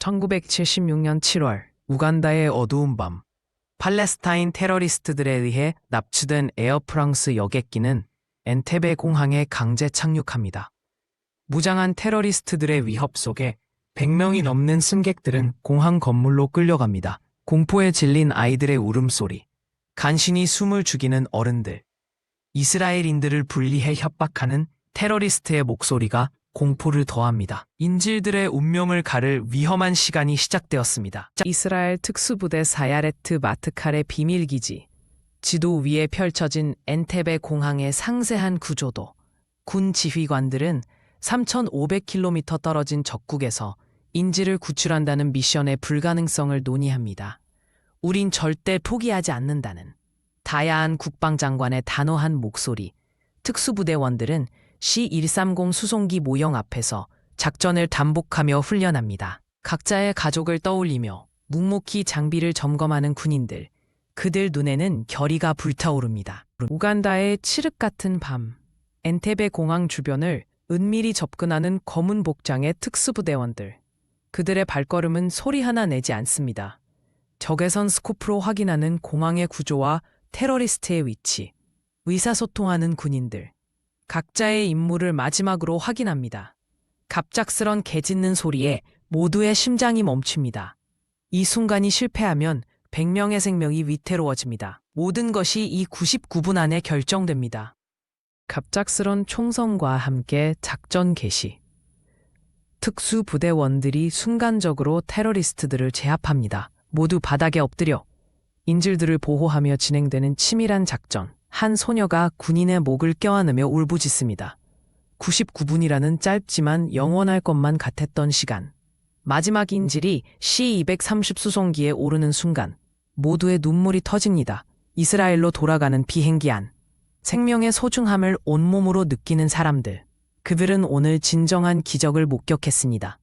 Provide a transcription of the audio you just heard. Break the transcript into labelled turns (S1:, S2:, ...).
S1: 1976년 7월 우간다의 어두운 밤 팔레스타인 테러리스트들에 의해 납치된 에어프랑스 여객기는 엔테베 공항에 강제 착륙합니다. 무장한 테러리스트들의 위협 속에 100명이 넘는 승객들은 공항 건물로 끌려갑니다. 공포에 질린 아이들의 울음소리, 간신히 숨을 죽이는 어른들, 이스라엘인들을 분리해 협박하는 테러리스트의 목소리가 공포를 더합니다. 인질들의 운명을 가를 위험한 시간이 시작되었습니다. 이스라엘 특수부대 사야레트 마트칼의 비밀기지, 지도 위에 펼쳐진 엔테베 공항의 상세한 구조도, 군 지휘관들은 3,500km 떨어진 적국에서 인질을 구출한다는 미션의 불가능성을 논의합니다. 우린 절대 포기하지 않는다는 다야한 국방장관의 단호한 목소리, 특수부대원들은 C-130 수송기 모형 앞에서 작전을 단복하며 훈련합니다. 각자의 가족을 떠올리며 묵묵히 장비를 점검하는 군인들, 그들 눈에는 결의가 불타오릅니다. 우간다의 칠흑 같은 밤, 엔테베 공항 주변을 은밀히 접근하는 검은 복장의 특수부대원들. 그들의 발걸음은 소리 하나 내지 않습니다. 적외선 스코프로 확인하는 공항의 구조와 테러리스트의 위치, 의사소통하는 군인들. 각자의 임무를 마지막으로 확인합니다. 갑작스런 개짖는 소리에 모두의 심장이 멈춥니다. 이 순간이 실패하면 100명의 생명이 위태로워집니다. 모든 것이 이 99분 안에 결정됩니다. 갑작스런 총성과 함께 작전 개시. 특수 부대원들이 순간적으로 테러리스트들을 제압합니다. 모두 바닥에 엎드려 인질들을 보호하며 진행되는 치밀한 작전. 한 소녀가 군인의 목을 껴안으며 울부짖습니다. 99분이라는 짧지만 영원할 것만 같았던 시간. 마지막 인질이 C-230 수송기에 오르는 순간 모두의 눈물이 터집니다. 이스라엘로 돌아가는 비행기 안. 생명의 소중함을 온몸으로 느끼는 사람들. 그들은 오늘 진정한 기적을 목격했습니다.